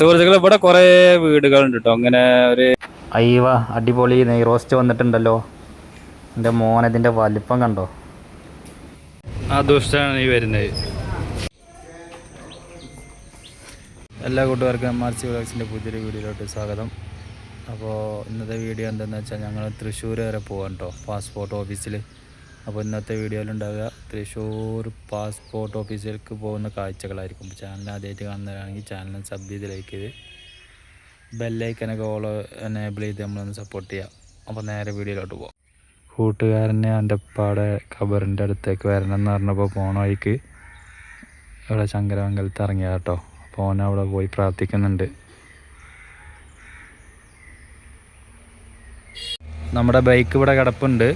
സുഹൃത്തുക്കൾ ഇവിടെ കുറെ വീടുകളുണ്ട് കേട്ടോ അങ്ങനെ ഒരു അയ്യവ അടിപൊളി നെയ് റോസ്റ്റ് വന്നിട്ടുണ്ടല്ലോ. എന്റെ മോൻ ഇതിന്റെ വലിപ്പം കണ്ടോ? ആ ദുഷ്ടാണ് ഈ വരുന്നത്. എല്ലാ കൂട്ടുകാർക്കും എം ആർ സി വ്ളോഗ്സിന്റെ പുതിയൊരു വീഡിയോയിലോട്ട് സ്വാഗതം. അപ്പോൾ ഇന്നത്തെ വീഡിയോ എന്താണെന്ന് വെച്ചാൽ ഞങ്ങൾ തൃശ്ശൂർ വരെ പോകാം കേട്ടോ പാസ്പോർട്ട് ഓഫീസിൽ അപ്പോൾ ഇന്നത്തെ വീഡിയോയിലുണ്ടാവുക തൃശ്ശൂർ പാസ്പോർട്ട് ഓഫീസിലേക്ക് പോകുന്ന കാഴ്ചകളായിരിക്കും. ചാനൽ ആദ്യമായിട്ട് കാണുന്നവരാണെങ്കിൽ ചാനൽ സബ് ചെയ്ത് ലൈക്ക് ചെയ്ത് ബെല്ലൈക്കനൊക്കെ ഓളോ എനേബിൾ ചെയ്ത് നമ്മളൊന്ന് സപ്പോർട്ട് ചെയ്യാം. അപ്പോൾ നേരെ വീഡിയോയിലോട്ട് പോകാം കൂട്ടുകാരനെ എന്റെ പാടെ ഖബറിന്റെ അടുത്തേക്ക് വരണം എന്ന് പറഞ്ഞപ്പോൾ പോണ വഴിക്ക് ഇവിടെ ശങ്കരമംഗലത്ത് ഇറങ്ങിയ കേട്ടോ അപ്പോൾ ഓൻ അവിടെ പോയി പ്രാർത്ഥിക്കുന്നുണ്ട്. നമ്മുടെ ബൈക്ക് ഇവിടെ കിടപ്പുണ്ട്.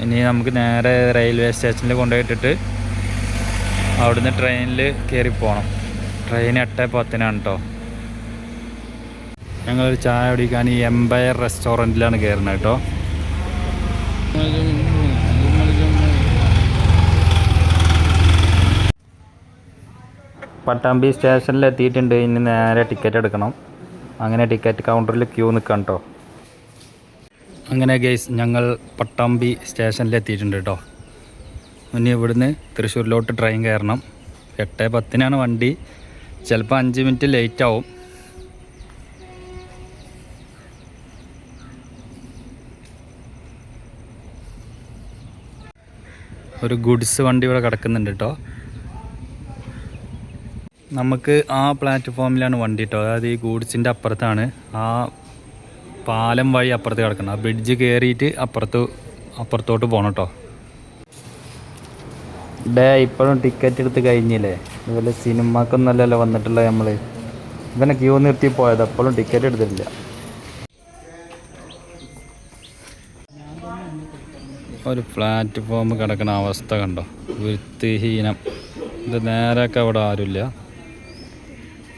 ഇനി നമുക്ക് നേരെ റെയിൽവേ സ്റ്റേഷനിൽ കൊണ്ടുപോയിട്ടിട്ട് അവിടുന്ന് ട്രെയിനിൽ കയറി പോകണം ട്രെയിൻ എട്ട് പത്തിനാണ് കേട്ടോ ഞങ്ങളൊരു ചായ കുടിക്കാൻ ഈ എംപയർ റെസ്റ്റോറന്റിലാണ് കയറുന്നത് കേട്ടോ പട്ടാമ്പി സ്റ്റേഷനിൽ എത്തിയിട്ടുണ്ട്. ഇനി നേരെ ടിക്കറ്റ് എടുക്കണം. അങ്ങനെ ടിക്കറ്റ് കൗണ്ടറിൽ ക്യൂ നിൽക്കാം കേട്ടോ അങ്ങനെ ഗെയ്സ് ഞങ്ങൾ പട്ടാമ്പി സ്റ്റേഷനിലെത്തിയിട്ടുണ്ട് കേട്ടോ ഇനി ഇവിടുന്ന് തൃശ്ശൂരിലോട്ട് ട്രെയിൻ കയറണം. എട്ട് പത്തിനാണ് വണ്ടി. ചിലപ്പോൾ അഞ്ച് മിനിറ്റ് ലേറ്റ് ആവും. ഒരു ഗുഡ്സ് വണ്ടി ഇവിടെ കിടക്കുന്നുണ്ട് കേട്ടോ നമുക്ക് ആ പ്ലാറ്റ്ഫോമിലാണ് വണ്ടി കേട്ടോ അതായത് ഈ ഗൂഡ്സിന്റെ അപ്പുറത്താണ്. ആ പാലം വഴി അപ്പുറത്ത് കിടക്കണം. ആ ബ്രിഡ്ജ് കയറിയിട്ട് അപ്പുറത്ത് അപ്പുറത്തോട്ട് പോകണം കേട്ടോ. ഡേ ഇപ്പോഴും ടിക്കറ്റ് എടുത്ത് കഴിഞ്ഞില്ലേ? അതുപോലെ സിനിമക്കൊന്നല്ലല്ലോ വന്നിട്ടുള്ള നമ്മൾ ഇവനെ ക്യൂ നിർത്തി പോയത് അപ്പോഴും ടിക്കറ്റ് എടുത്തിട്ടില്ല. ഒരു പ്ലാറ്റ്ഫോം കിടക്കുന്ന അവസ്ഥ കണ്ടോ? വൃത്തിഹീനം. ഇത് നേരൊക്കെ അവിടെ ആരുമില്ല.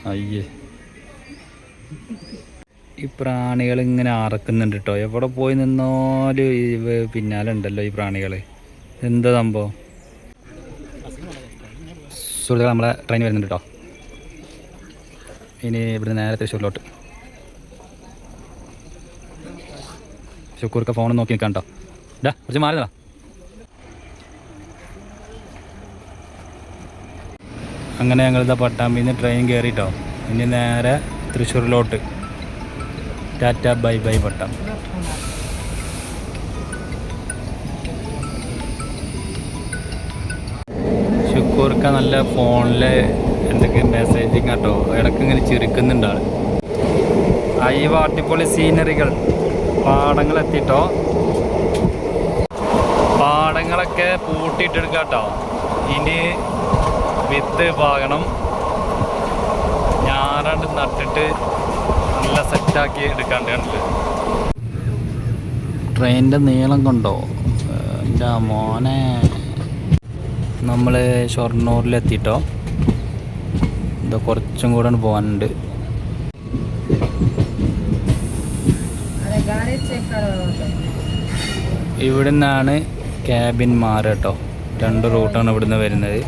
അയ്യേ. ഈ പ്രാണികൾ ഇങ്ങനെ അറക്കുന്നുണ്ട് കേട്ടോ എവിടെ പോയി നിന്നാലും പിന്നാലെ ഉണ്ടല്ലോ ഈ പ്രാണികൾ എന്താ സംഭവം? സുഹൃത്തുക്കൾ നമ്മളെ ട്രെയിൻ വരുന്നുണ്ട് കേട്ടോ ഇനി ഇവിടുന്ന് നേരെ തൃശ്ശൂരിലോട്ട്. ഷുക്കൂർക്ക ഫോൺ നോക്കി നിൽക്കാം കേട്ടോ ഡാ കുറച്ച് മാറിയതാ അങ്ങനെ ഞങ്ങളിതാ പട്ടാമ്പിന്ന് ട്രെയിൻ കയറിട്ടോ ഇനി നേരെ തൃശ്ശൂരിലോട്ട്. ടാറ്റ ബൈ ബൈ വട്ടം. ഷുക്കൂർക്ക നല്ല ഫോണിൽ എന്തൊക്കെ മെസ്സേജിങ് കേട്ടോ ഇടയ്ക്ക് ഇങ്ങനെ ചിരിക്കുന്നുണ്ട് ആൾ. അയ്യവ അടിപൊളി സീനറികൾ പാടങ്ങൾ എത്തിട്ടോ പാടങ്ങളൊക്കെ പൂട്ടിയിട്ടെടുക്കാം കേട്ടോ ഇനി വിത്ത് പാകണം. ഞാറാണ്ട് നട്ടിട്ട് നല്ല സെറ്റാക്കി എടുക്കാണ്ട് കണ്ടിട്ട്. ട്രെയിനിന്റെ നീളം കൊണ്ടോ? എന്റെ മോനെ. നമ്മൾ ഷൊർണൂരിലെത്തിട്ടോ? ഇതാ കുറച്ചും കൂടെ പോകാനുണ്ട്. ഇവിടെ നിന്നാണ് ക്യാബിൻ മാറുക കേട്ടോ രണ്ട് റൂട്ടാണ് ഇവിടുന്ന് വരുന്നത്.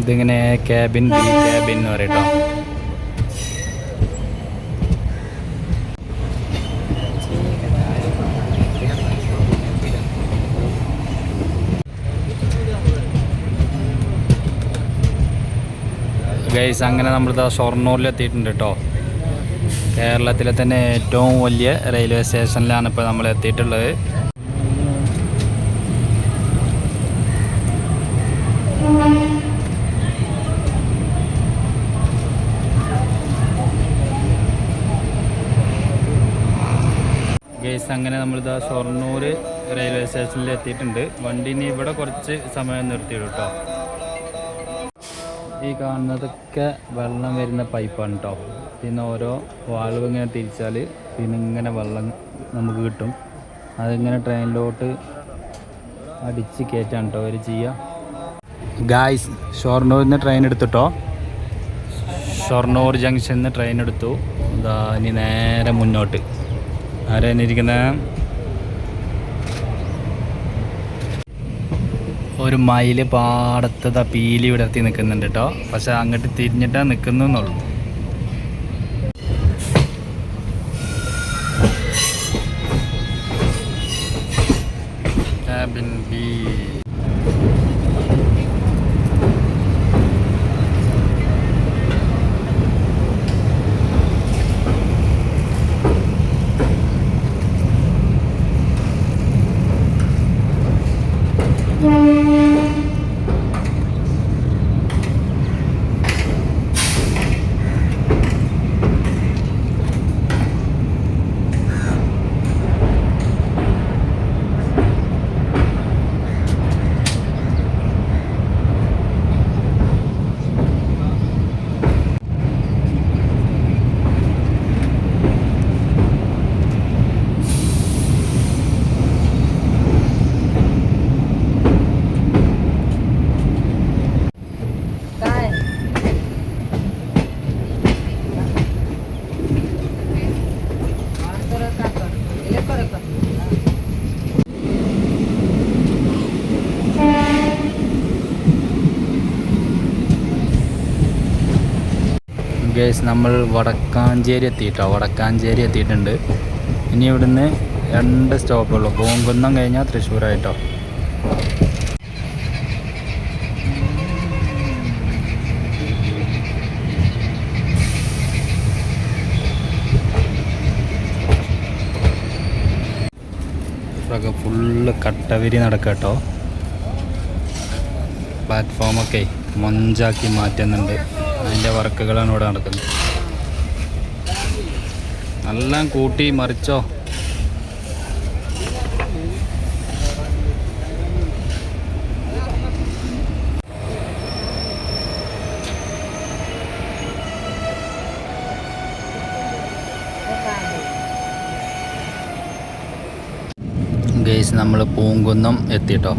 ഇതിങ്ങനെ ക്യാബിൻ ബി ക്യാബിൻ എന്ന് പറയും ഗൈസ് അങ്ങനെ നമ്മളിതാ ഷൊർണൂരിൽ എത്തിയിട്ടുണ്ട് കേട്ടോ കേരളത്തിലെ തന്നെ ഏറ്റവും വലിയ റെയിൽവേ സ്റ്റേഷനിലാണ് ഇപ്പോൾ നമ്മൾ എത്തിയിട്ടുള്ളത്. ഗൈസ് അങ്ങനെ നമ്മളിതാ ഷൊർണൂർ റെയിൽവേ സ്റ്റേഷനിൽ എത്തിയിട്ടുണ്ട്. വണ്ടി ഇനി ഇവിടെ കുറച്ച് സമയം നിർത്തിയിടും കേട്ടോ ഈ കാണുന്നതൊക്കെ വെള്ളം വരുന്ന പൈപ്പാണ് കേട്ടോ പിന്നെ ഓരോ വാൾവ് ഇങ്ങനെ തിരിച്ചാൽ പിന്നെ ഇങ്ങനെ വെള്ളം നമുക്ക് കിട്ടും. അതിങ്ങനെ ട്രെയിനിലോട്ട് അടിച്ച് കയറ്റാണ് കേട്ടോ അവർ ചെയ്യുക ഗായ്സ് ഷൊർണൂരിൽ നിന്ന് ട്രെയിൻ എടുത്തിട്ടോ ഷൊർണൂർ ജംഗ്ഷനിൽ നിന്ന് ട്രെയിൻ എടുത്തു. ഇതാ ഇനി നേരെ മുന്നോട്ട്. ആരാ ഒരു മയിൽ പാടത്തത് പീലി വിടർത്തി നിൽക്കുന്നുണ്ട് കേട്ടോ. പക്ഷെ അങ്ങോട്ട് തിരിഞ്ഞിട്ടാ നിൽക്കുന്നുള്ളൂ Cabin ഗേസ് നമ്മൾ വടക്കാഞ്ചേരി എത്തിയിട്ടോ? വടക്കാഞ്ചേരി എത്തിയിട്ടുണ്ട്. ഇനി ഇവിടുന്ന് രണ്ട് സ്റ്റോപ്പുള്ളൂ പൂങ്കുന്നം കഴിഞ്ഞാൽ തൃശ്ശൂരായിട്ടോ? ഒക്കെ ഫുള്ള് കട്ടവിരി നടക്കട്ടോ. പ്ലാറ്റ്ഫോമൊക്കെ മൊഞ്ചാക്കി മാറ്റുന്നുണ്ട്. അതിന്റെ വർക്കുകളാണ് ഇവിടെ നടക്കുന്നത്. എല്ലാം കൂട്ടി മറിച്ചോ? ഗേസ് നമ്മൾ പൂങ്കുന്നം എത്തിട്ടോ?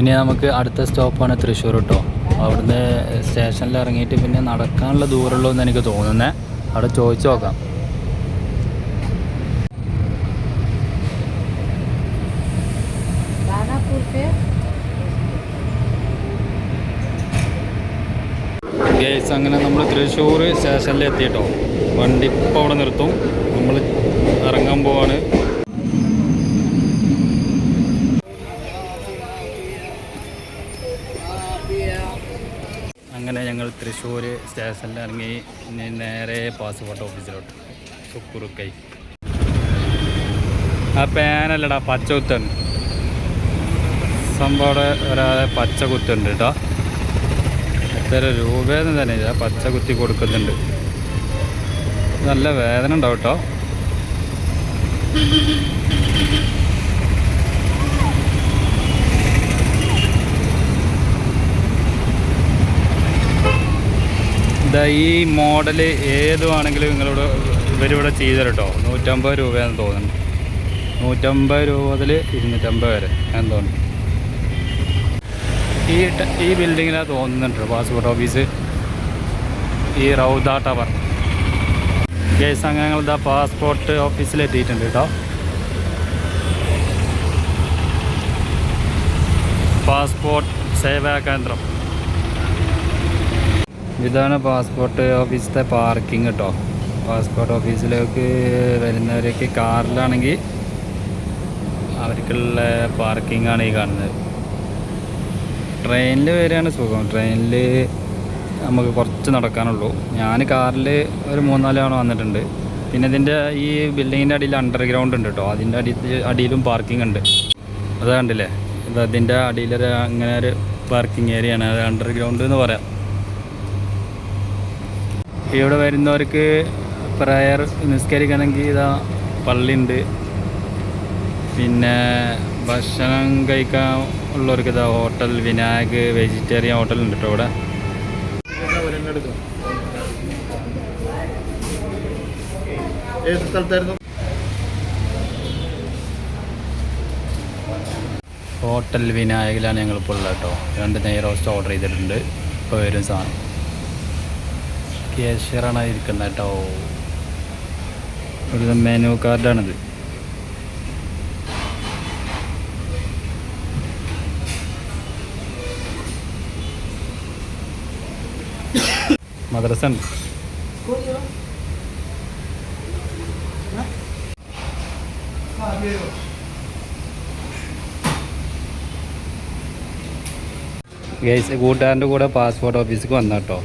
ഇനി നമുക്ക് അടുത്ത സ്റ്റോപ്പാണ് തൃശ്ശൂർ കേട്ടോ. അവിടുന്ന് സ്റ്റേഷനിൽ ഇറങ്ങിയിട്ട് പിന്നെ നടക്കാനുള്ള ദൂരമുള്ളൂ എന്ന് എനിക്ക് തോന്നുന്നത് അവിടെ ചോദിച്ചു നോക്കാം. ഗേസ് അങ്ങനെ നമ്മൾ തൃശ്ശൂർ സ്റ്റേഷനിൽ എത്തിയിട്ടോ വണ്ടി ഇപ്പോൾ അവിടെ നിർത്തും. നമ്മൾ ഇറങ്ങാൻ പോവാണ്. തൃശ്ശൂർ സ്റ്റേഷനിൽ ഇറങ്ങി ഇനി നേരെ പാസ്പോർട്ട് ഓഫീസിലോട്ട് സുക്കുറുക്കൈ. ആ പേനല്ലടാ പച്ച കുത്തുണ്ട് സംഭവം ഒരാളെ പച്ച കുത്തുണ്ട് കേട്ടോ എത്ര രൂപയെന്ന് തന്നെ ഇതാ പച്ച കുത്തി കൊടുക്കുന്നുണ്ട്. നല്ല വേദന ഉണ്ടാവും കേട്ടോ ഇതാ ഈ മോഡൽ ഏതുവാണെങ്കിലും നിങ്ങളിവിടെ ഇവരിവിടെ ചെയ്തു തരും കേട്ടോ നൂറ്റമ്പത് രൂപയാണെന്ന് തോന്നുന്നു. നൂറ്റമ്പത് രൂപ മുതൽ ഇരുന്നൂറ്റമ്പത് വരെ. ഞാൻ തോന്നുന്നു. ഈ ഈ ബിൽഡിങ്ങിലാണ് തോന്നുന്നുണ്ട് പാസ്പോർട്ട് ഓഫീസ്. ഈ റൗദ ടവർ. കേസ് അങ്ങനെ ഇതാ പാസ്പോർട്ട് ഓഫീസിലെത്തിയിട്ടുണ്ട് കേട്ടോ. പാസ്പോർട്ട് സേവാ കേന്ദ്രം. ഇതാണ് പാസ്പോർട്ട് ഓഫീസിലത്തെ പാർക്കിംഗ് കേട്ടോ പാസ്പോർട്ട് ഓഫീസിലേക്ക് വരുന്നവരൊക്കെ കാറിലാണെങ്കിൽ അവർക്കുള്ള പാർക്കിംഗ് ആണ് ഈ കാണുന്നത്. ട്രെയിനിൽ വരികയാണ് സുഖം. ട്രെയിനിൽ നമുക്ക് കുറച്ച് നടക്കാനുള്ളൂ. ഞാൻ കാറിൽ ഒരു മൂന്നാൽ തവണ വന്നിട്ടുണ്ട്. പിന്നെ ഇതിന്റെ ഈ ബിൽഡിങ്ങിന്റെ അടിയിൽ അണ്ടർഗ്രൗണ്ട് ഉണ്ട് കേട്ടോ അതിന്റെ അടി അടിയിലും പാർക്കിംഗ് ഉണ്ട്. അത് കണ്ടില്ലേ? ഇത് അതിന്റെ അടിയിലൊരു അങ്ങനെ ഒരു പാർക്കിംഗ് ഏരിയയാണ് അത് അണ്ടർഗ്രൗണ്ട് എന്ന് പറയാം. ഇവിടെ വരുന്നവർക്ക് പ്രയർ നിസ്കരിക്കണമെങ്കിൽ ഇതാ പള്ളി ഉണ്ട് പിന്നെ ഭക്ഷണം കഴിക്കാൻ ഉള്ളവർക്ക് ഇതാ ഹോട്ടൽ വിനായക് വെജിറ്റേറിയൻ ഹോട്ടൽ ഉണ്ട് കേട്ടോ ഇവിടെ. ഏത് സ്ഥലത്തായിരുന്നു? ഹോട്ടൽ വിനായകിലാണ് ഞങ്ങളിപ്പോൾ ഉള്ളത് കേട്ടോ രണ്ട് നെയ് റോസ്റ്റ് ഓർഡർ ചെയ്തിട്ടുണ്ട്. ഇപ്പോൾ വരും സാധനം. ക്യാഷ്യറാണ് ഇരിക്കുന്നത് കേട്ടോ. ഒരു മെനു കാർഡാണിത് മദ്രസ ഗൈസ് കൂട്ടുകാരന്റെ കൂടെ പാസ്പോർട്ട് ഓഫീസിലേക്ക് വന്നു കേട്ടോ.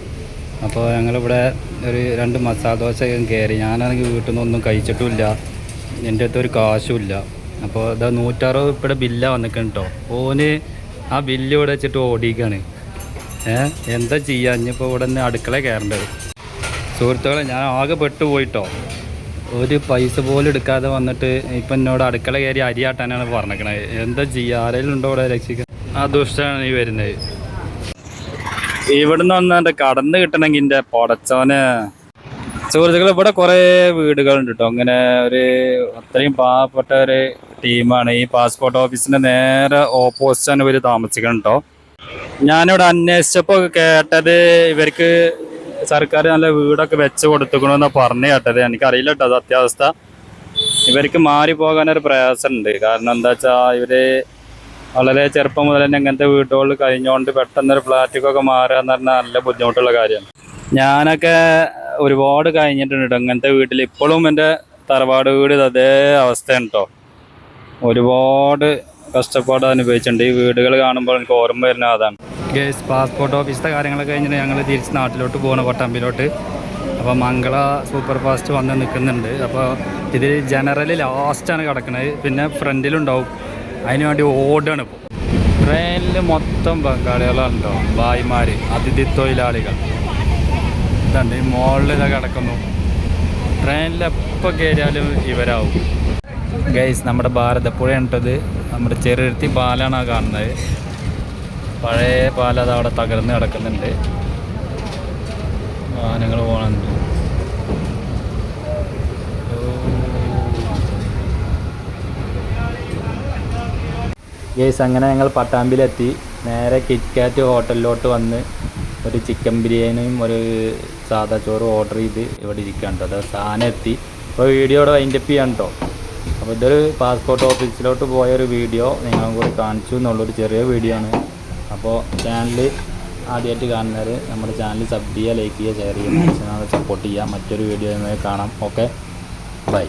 അപ്പോൾ ഞങ്ങളിവിടെ ഒരു രണ്ട് മസാല ദോശ കയറി. ഞാനാണെങ്കിൽ വീട്ടിൽ നിന്നൊന്നും കഴിച്ചിട്ടുമില്ല. എന്റെ അടുത്ത് ഒരു കാശുമില്ല. അപ്പോൾ ഇതാ നൂറ്ററുപത് ഉൾപ്പെടെ ബില്ലാണ് വന്നിക്കണം കേട്ടോ ഓന് ആ ബില്ല് ഇവിടെ വെച്ചിട്ട് ഓടിക്കാണ്. ഏ എന്താ ചെയ്യുക ഇനിയിപ്പോൾ ഇവിടെ നിന്ന് അടുക്കള കയറേണ്ടത്. സുഹൃത്തുക്കളെ ഞാൻ ആകെ പെട്ടുപോയിട്ടോ ഒരു പൈസ പോലും എടുക്കാതെ വന്നിട്ട് ഇപ്പം എന്നോട് അടുക്കള കയറി അരിയാട്ടാനാണ് പറഞ്ഞേക്കണത് എന്താ ചെയ്യുക ആരെങ്കിലും ഉണ്ടോ ഇവിടെ രക്ഷിക്കാൻ? ആ ദുഷ്ടമാണ് ഈ വരുന്നത്. ഇവിടുന്ന് വന്നിട്ട് കടന്ന് കിട്ടണമെങ്കിൽ എന്റെ പൊടച്ചോന് സുഹൃത്തുക്കൾ ഇവിടെ കുറേ വീടുകളുണ്ട് കേട്ടോ. അങ്ങനെ ഒരു അത്രയും പാവപ്പെട്ട ഒരു ടീമാണ്. ഈ പാസ്പോർട്ട് ഓഫീസിന്റെ നേരെ ഓപ്പോസിറ്റാണ് ഇവർ താമസിക്കണം കേട്ടോ. ഞാനിവിടെ അന്വേഷിച്ചപ്പോൾ കേട്ടത് ഇവർക്ക് സർക്കാർ നല്ല വീടൊക്കെ വെച്ച് കൊടുത്തുക്കണമെന്ന് പറഞ്ഞു കേട്ടത്. എനിക്കറിയില്ല കേട്ടോ അത് അത്യാവസ്ഥ. ഇവർക്ക് മാറി പോകാനൊരു പ്രയാസമുണ്ട്. കാരണം എന്താ വെച്ചാൽ ഇവർ വളരെ ചെറുപ്പം മുതൽ തന്നെ ഇങ്ങനത്തെ വീടുകളിൽ കഴിഞ്ഞുകൊണ്ട് പെട്ടെന്നൊരു ഫ്ലാറ്റിക്കൊക്കെ മാറുക എന്ന് പറഞ്ഞാൽ നല്ല ബുദ്ധിമുട്ടുള്ള കാര്യമാണ്. ഞാനൊക്കെ ഒരുപാട് കഴിഞ്ഞിട്ടുണ്ട് ഇങ്ങനത്തെ വീട്ടിൽ. ഇപ്പോഴും എന്റെ തറവാട് വീട് അതേ അവസ്ഥയാണ് കേട്ടോ ഒരുപാട് കഷ്ടപ്പാട് അനുഭവിച്ചിട്ടുണ്ട്. ഈ വീടുകൾ കാണുമ്പോൾ എനിക്ക് ഓർമ്മ വരുന്ന അതാണ്. ഗേസ് പാസ്പോർട്ട് ഓഫീസിലെ കാര്യങ്ങളൊക്കെ കഴിഞ്ഞിട്ട് ഞങ്ങൾ തിരിച്ച് നാട്ടിലോട്ട് പോകണം പട്ടാമ്പിലോട്ട് അപ്പോൾ മംഗള സൂപ്പർ ഫാസ്റ്റ് വന്ന് നിൽക്കുന്നുണ്ട് അപ്പോൾ ഇതിൽ ജനറൽ ലാസ്റ്റാണ് കിടക്കുന്നത് പിന്നെ ഫ്രണ്ടിലുണ്ടാവും അതിന് വേണ്ടി ഓടുകയാണ് ഇപ്പോൾ ട്രെയിനിൽ മൊത്തം ബംഗാളികളുണ്ടോ ഭായിമാർ അതിഥി തൊഴിലാളികൾ. ഇതുണ്ട് മുകളിൽ ഇതാ കിടക്കുന്നു. ട്രെയിനിൽ എപ്പോൾ കയറിയാലും ഇവരാവും. ഗൈസ് നമ്മുടെ ഭാരതപ്പുഴ ഉണ്ടത് നമ്മുടെ ചെറുത്തി പാലാണ് കാണുന്നത്. പഴയ പാലം അവിടെ തകർന്ന് കിടക്കുന്നുണ്ട്. വാഹനങ്ങൾ പോകണുണ്ട് ഗേസ് അങ്ങനെ ഞങ്ങൾ പട്ടാമ്പിലെത്തി. നേരെ കിറ്റ്കാറ്റ് ഹോട്ടലിലോട്ട് വന്ന് ഒരു ചിക്കൻ ബിരിയാണിയും ഒരു സാദാ ചോറും ഓർഡർ ചെയ്ത് ഇവിടെ ഇരിക്കുകയാണ് കേട്ടോ. അത് സാധനം എത്തി. അപ്പോൾ ഇവിടെ വൈൻഡപ്പ് ചെയ്യാൻ കേട്ടോ. അപ്പോൾ ഇതൊരു പാസ്പോർട്ട് ഓഫീസിലോട്ട് പോയ ഒരു വീഡിയോ നിങ്ങളും കൂടി കാണിച്ചു എന്നുള്ളൊരു ചെറിയ വീഡിയോ ആണ്. അപ്പോൾ ചാനൽ ആദ്യമായിട്ട് കാണുന്നവർ നമ്മുടെ ചാനൽ സബ് ചെയ്യുക ലൈക്ക് ചെയ്യുക ഷെയർ ചെയ്യുക സപ്പോർട്ട് ചെയ്യുക. മറ്റൊരു വീഡിയോ കാണാം. Okay bye